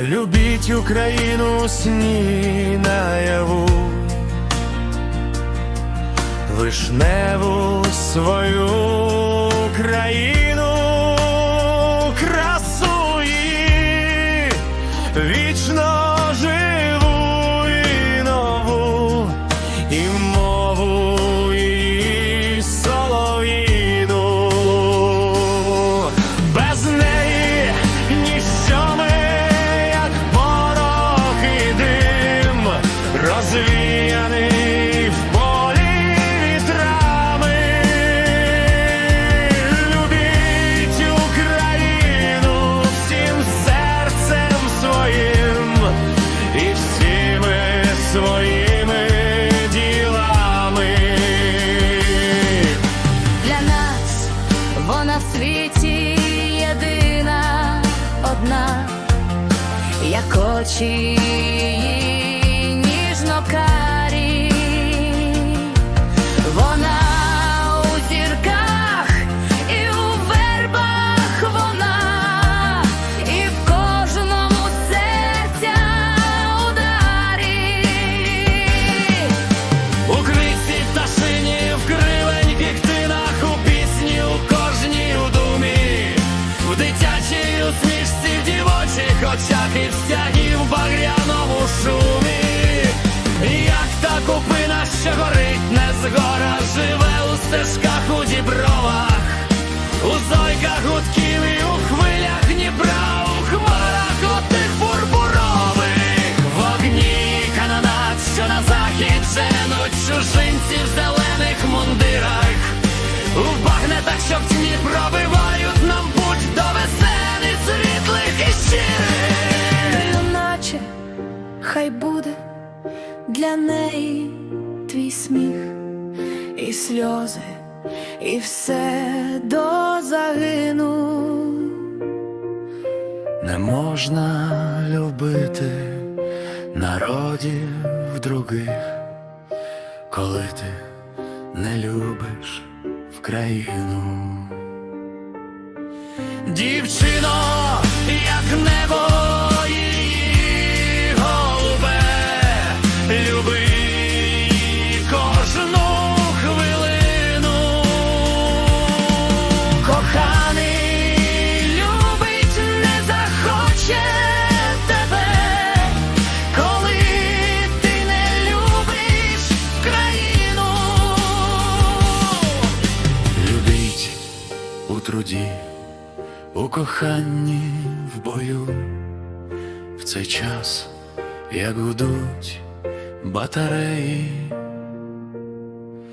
Любіть Україну сні наяву, вишневу свою країну, як очі очах і в стягі в багряному шумі. Як та купина, що горить не згора, живе у стежках у дібровах, у зойках гудків і у хвилях Дніпра, у хмарах отих бурбурових, вогні канонат, що на захід женуть чужинці в зелених мундирах, у багнетах, що в тьмі пробивають нам путь до весени світлих і щирих. Хай буде для неї твій сміх і сльози, і все до загину. Не можна любити народів других, коли ти не любиш в країну. Дівчино, кожну хвилину. Коханий любить не захоче тебе, коли ти не любиш країну. Любіть у труді, у коханні в бою, в цей час, як гудуть батареї,